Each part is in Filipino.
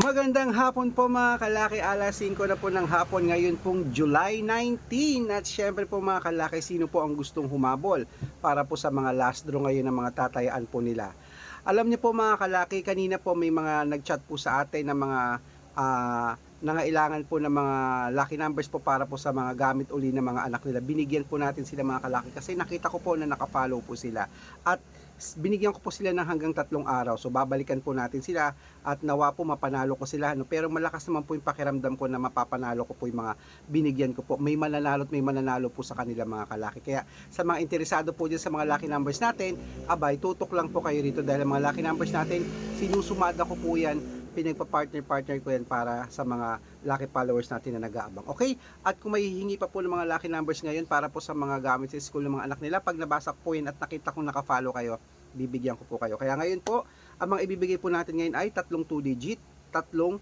Magandang hapon po mga kalaki, alas 5 na po ng hapon ngayon pong July 19 at syempre po mga kalaki, sino po ang gustong humabol para po sa mga last draw ngayon ng mga tatayaan po nila. Alam niyo po mga kalaki, kanina po may mga nagchat po sa atin ng mga ah, nangailangan po ng mga lucky numbers po para po sa mga gamit uli ng mga anak nila. Binigyan po natin sila mga kalaki kasi nakita ko po na nakafollow po sila. At binigyan ko po sila ng hanggang tatlong araw. So babalikan po natin sila at nawa po mapanalo ko sila. No? Pero malakas naman po yung pakiramdam ko na mapapanalo ko po yung mga binigyan ko po. May mananalo at may mananalo po sa kanila mga kalaki. Kaya sa mga interesado po dyan sa mga lucky numbers natin, abay, tutok lang po kayo rito dahil ang mga lucky numbers natin, sinusumada ko po yan pinagpa-partner-partner ko yan para sa mga lucky followers natin na nag-aabang. Okay? At kung may hihingi pa po ng mga lucky numbers ngayon para po sa mga gamit sa school ng mga anak nila, pag nabasa ko yan at nakita kong nakafollow kayo, bibigyan ko po kayo. Kaya ngayon po, ang mga ibibigay po natin ngayon ay tatlong 2 digit, tatlong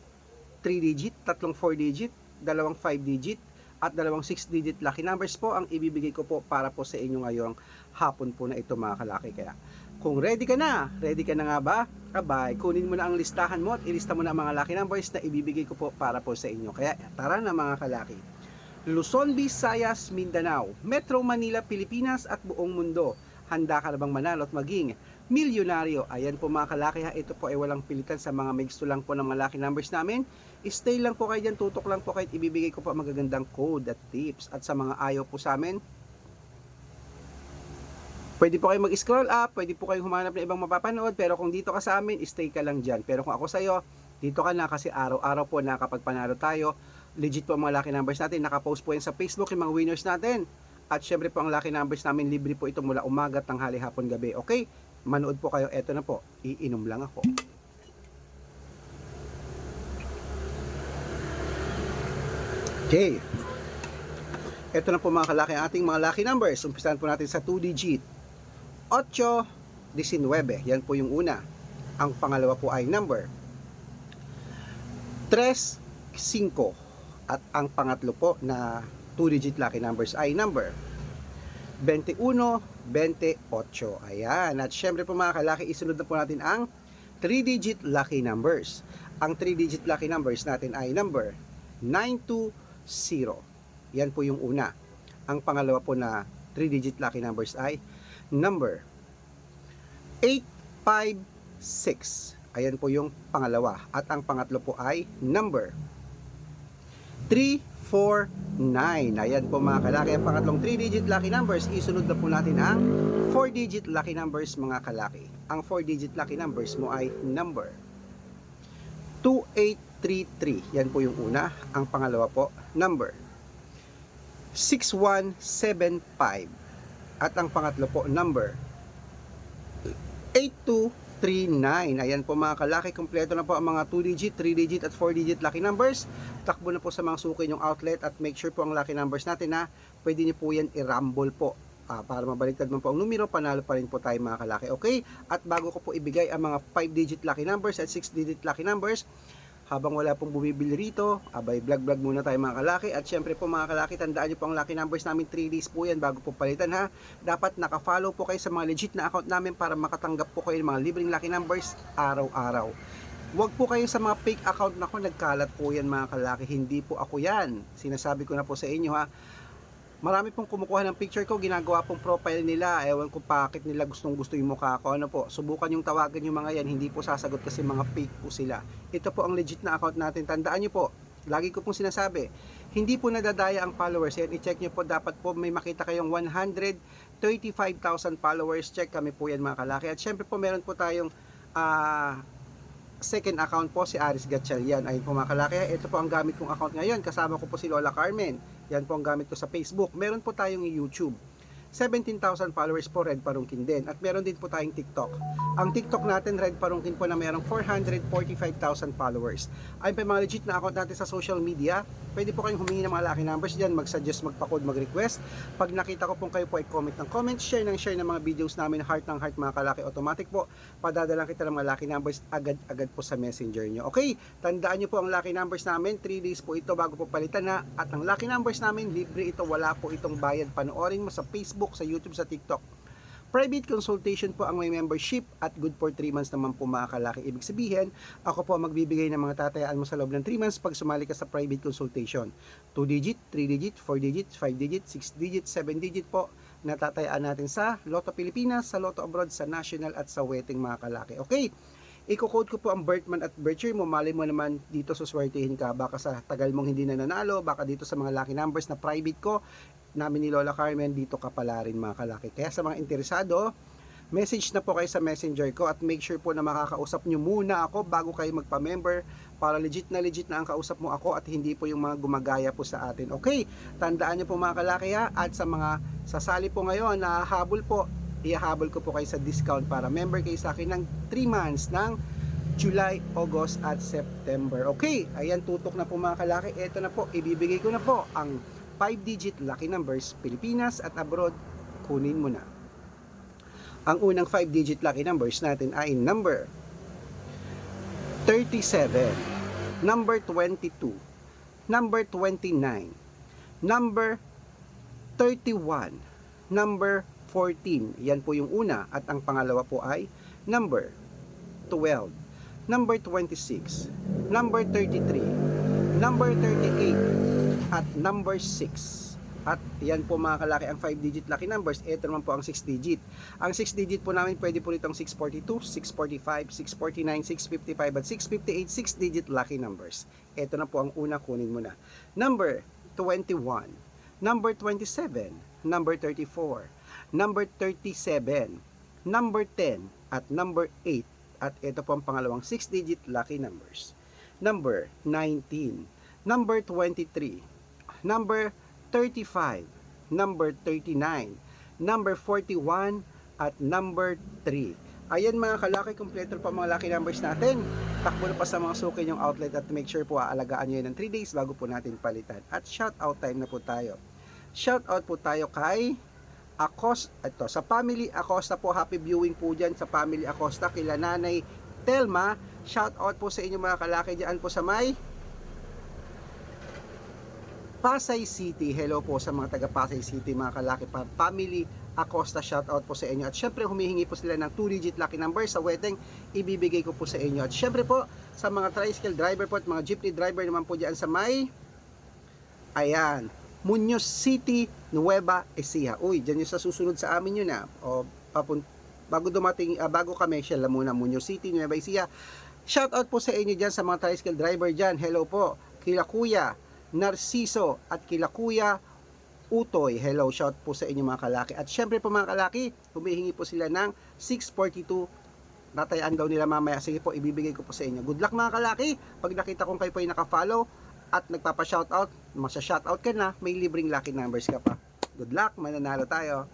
3 digit, tatlong 4 digit, dalawang 5 digit, at dalawang 6 digit lucky numbers po ang ibibigay ko po para po sa inyo ngayong hapon po na ito mga kalaki. Kaya kung ready ka na, ready ka na nga ba? Abay, kunin mo na ang listahan mo at ilista mo na ang mga lucky numbers na ibibigay ko po para po sa inyo. Kaya tara na mga kalaki. Luzon, Visayas, Mindanao, Metro Manila, Pilipinas at buong mundo. Handa ka na bang manalo at maging milyonaryo? Ayan po mga kalaki ha, ito po ay walang pilitan sa mga gusto lang po ng mga lucky numbers namin. Stay lang po kayo dyan, tutok lang po kahit ibibigay ko po ang magagandang code at tips. At sa mga ayaw po sa amin, Pwede po kayo mag-scroll up, pwede po kayong humanap ng ibang mapapanood, pero kung dito ka sa amin, stay ka lang dyan. Pero kung ako sa'yo, dito ka na kasi araw-araw po nakapagpanalo tayo. Legit po ang mga lucky numbers natin. Nakapost po yan sa Facebook yung mga winners natin. At syempre po ang lucky numbers namin, libre po ito mula umaga, tanghali, hapon, gabi. Okay? Manood po kayo. Eto na po. Iinom lang ako. Okay. Ito na po mga kalaki ating mga lucky numbers. Umpisahan po natin sa 2 digit. 8, 19. Yan po yung una. Ang pangalawa po ay number 3, 5. At ang pangatlo po na 2-digit lucky numbers ay number 21, 28. Ayan. At syempre po mga kalaki, isunod na po natin ang 3-digit lucky numbers. Ang 3-digit lucky numbers natin ay number 920. Yan po yung una. Ang pangalawa po na 3-digit lucky numbers ay number 856. Ayan po yung pangalawa. At ang pangatlo po ay number 349. Ayan po mga kalaki. Ang pangatlong 3-digit lucky numbers, isunod na po natin ang 4-digit lucky numbers mga kalaki. Ang 4-digit lucky numbers mo ay number 2833. Yan po yung una. Ang pangalawa po, number 6175. At ang pangatlo po, number 8239. Ayan po mga kalaki, kompleto na po ang mga 2-digit, 3-digit at 4-digit lucky numbers. Takbo na po sa mga suki yung outlet at make sure po ang lucky numbers natin na pwede niyo po yan i-rumble po. Ah, para mabaliktad man po ang numero, panalo pa rin po tayo mga kalaki. Okay? At bago ko po ibigay ang mga 5-digit lucky numbers at 6-digit lucky numbers, habang wala pong bumibili rito, abay vlog vlog muna tayo mga kalaki. At syempre po mga kalaki tandaan nyo po ang lucky numbers namin 3 days po yan bago po palitan ha? Dapat naka-follow po kayo sa mga legit na account namin para makatanggap po kayo ng mga libreng lucky numbers araw-araw. Huwag po kayo sa mga fake account. Na ko nagkalat po yan mga kalaki. Hindi po ako yan. Sinasabi ko na po sa inyo ha Marami pong kumukuha ng picture ko, ginagawa pong profile nila. Ewan ko bakit nila gustong gusto yung mukha ko. Ano po, subukan yung tawagan yung mga yan. Hindi po sasagot kasi mga fake po sila. Ito po ang legit na account natin. Tandaan nyo po, lagi ko pong sinasabi, hindi po nadadaya ang followers. Yan, i-check nyo po, dapat po may makita kayong 135,000 followers. Check kami po yan mga kalaki. At syempre po, meron po tayong ah second account po si Aris Gatchalian. Ayun po mga kalaki. Ito po ang gamit kong account ngayon. Kasama ko po si Lola Carmen. Yan po ang gamit ko sa Facebook. Meron po tayong YouTube. 17,000 followers po Red Parungkin din. At meron din po tayong TikTok. Ang TikTok natin Red Parungkin po na merong 445,000 followers. Ay pa mga legit na account natin sa social media. Pwede po kayong humingi ng mga lucky numbers dyan, mag-suggest, magpa-code, mag-request. Pag nakita ko pong kayo po ay comment ng comment, share ng share ng mga videos namin, heart ng heart mga kalaki, automatic po, padadalang kita ng mga lucky numbers agad-agad po sa messenger nyo. Okay, tandaan nyo po ang lucky numbers namin, 3 days po ito bago po palitan na, at ang lucky numbers namin, libre ito, wala po itong bayad, panoorin mo sa Facebook, sa YouTube, sa TikTok. Private consultation po ang may membership at good for 3 months naman po mga kalaki. Ibig sabihin, ako po ang magbibigay ng mga tatayaan mo sa loob ng 3 months pag sumali ka sa private consultation. 2 digit, 3 digit, 4 digit, 5 digit, 6 digit, 7 digit po na tatayaan natin sa Lotto Pilipinas, sa Lotto Abroad, sa National at sa Wedding mga kalaki. Okay, Iko-code ko po ang birth month at birth year mo. Mali mo naman dito suswertihin ka. Baka sa tagal mong hindi na nanalo, baka dito sa mga lucky numbers na private ko, namin ni Lola Carmen, dito ka pala rin mga kalaki. Kaya sa mga interesado, message na po kayo sa messenger ko at make sure po na makakausap nyo muna ako bago kayo magpa-member para legit na legit na ang kausap mo ako at hindi po yung mga gumagaya po sa atin. Okay, tandaan nyo po mga kalaki ha at sa mga sasali po ngayon na habol po, ihahabol ko po kayo sa discount para member kayo sa akin ng 3 months ng July, August at September. Okay, ayan tutok na po mga kalaki. Ito na po, ibibigay ko na po ang 5-digit lucky numbers Pilipinas at abroad. Kunin mo na. Ang unang 5-digit lucky numbers natin ay number 37, number 22, number 29, number 31, number 14. Yan po yung una. At ang pangalawa po ay number 12, number 26, number 33, number 38, at number 6. At yan po mga kalaki ang 5-digit lucky numbers. Ito naman po ang 6-digit. Ang 6-digit po namin pwede po itong 642, 645, 649, 655 at 658 6-digit lucky numbers. Ito na po ang una kunin mo na. Number 21, number 27, number 34, number 37, number 10, at number 8. At ito po ang pangalawang 6-digit lucky numbers. Number 19, number 23, number 35, number 39, number 41, at number 3. Ayan mga kalaki, kompleto pa mga lucky numbers natin. Takbo na pa sa mga suki yung outlet at make sure po aalagaan nyo yun ng 3 days bago po natin palitan. At shout out time na po tayo. Shout out po tayo kay Acosta, ito, sa family Acosta po, happy viewing po dyan sa family Acosta, kila nanay Telma, shout out po sa inyo mga kalaki dyan po sa may Pasay City. Hello po sa mga taga Pasay City, mga kalaki pa. Family Acosta, shout out po sa inyo. At syempre, humihingi po sila ng 2-digit lucky number sa wedding. Ibibigay ko po sa inyo. At syempre po, sa mga tricycle driver po at mga jeepney driver naman po dyan sa may Ayan. Muñoz City, Nueva Ecija. Uy, dyan yung sa susunod sa amin yun na. O, papun bago dumating, ah, bago kami, siya muna, Muñoz City, Nueva Ecija. Shout out po sa inyo dyan sa mga tricycle driver dyan. Hello po. Kila Kuya, Narciso, at kila Kuya, Utoy. Hello, shout po sa inyo mga kalaki. At syempre po mga kalaki, humihingi po sila ng 642 natayaan daw nila mamaya. Sige po, ibibigay ko po sa inyo. Good luck mga kalaki. Pag nakita kong kayo po ay nakafollow at nagpapa-shoutout, masya-shoutout ka na, may libreng lucky numbers ka pa. Good luck, mananalo tayo.